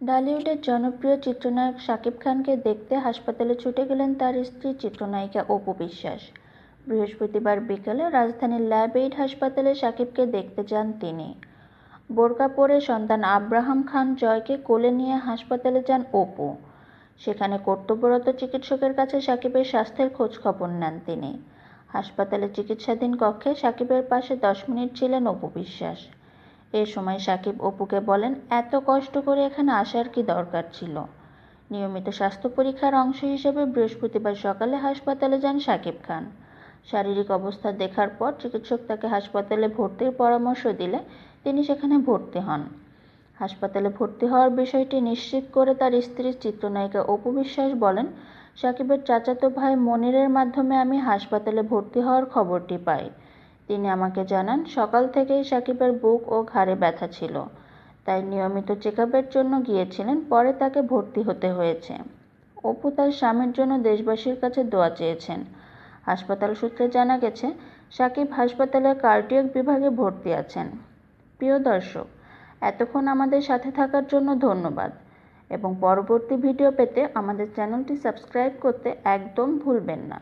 ঢালিউডের জনপ্রিয় চিত্রনায়ক শাকিব খানকে দেখতে হাসপাতালে ছুটে গেলেন তার স্ত্রী চিত্রনায়িকা অপু বিশ্বাস। বৃহস্পতিবার বিকেলে রাজধানীর ল্যাব এইড হাসপাতালে শাকিবকে দেখতে যান তিনি। বোরকা পরে সন্তান আব্রাহাম খান জয়কে কোলে নিয়ে হাসপাতালে যান অপু। সেখানে কর্তব্যরত চিকিৎসকের কাছে সাকিবের স্বাস্থ্যের খোঁজ খবর নেন তিনি। হাসপাতালে চিকিৎসাধীন কক্ষে সাকিবের পাশে দশ মিনিট ছিলেন অপু বিশ্বাস। এ সময় সাকিব অপুকে বলেন, এত কষ্ট করে এখানে আসার কি দরকার ছিল? নিয়মিত স্বাস্থ্য পরীক্ষার অংশ হিসেবে বৃহস্পতিবার সকালে হাসপাতালে যান সাকিব খান। শারীরিক অবস্থা দেখার পর চিকিৎসক তাকে হাসপাতালে ভর্তির পরামর্শ দিলে তিনি সেখানে ভর্তি হন। হাসপাতালে ভর্তি হওয়ার বিষয়টি নিশ্চিত করে তার স্ত্রী চিত্রনায়িকা অপু বিশ্বাস বলেন, সাকিবের চাচাতো ভাই মনিরের মাধ্যমে আমি হাসপাতালে ভর্তি হওয়ার খবরটি পাই। তিনি আমাকে জানান, সকাল থেকেই সাকিবের বুক ও ঘাড়ে ব্যথা ছিল। তাই নিয়মিত চেক জন্য গিয়েছিলেন, পরে তাকে ভর্তি হতে হয়েছে। অপু তার স্বামীর জন্য দেশবাসীর কাছে দোয়া চেয়েছেন। হাসপাতাল সূত্রে জানা গেছে, সাকিব হাসপাতালের কার্ডিয়াক বিভাগে ভর্তি আছেন। প্রিয় দর্শক, এতক্ষণ আমাদের সাথে থাকার জন্য ধন্যবাদ। এবং পরবর্তী ভিডিও পেতে আমাদের চ্যানেলটি সাবস্ক্রাইব করতে একদম ভুলবেন না।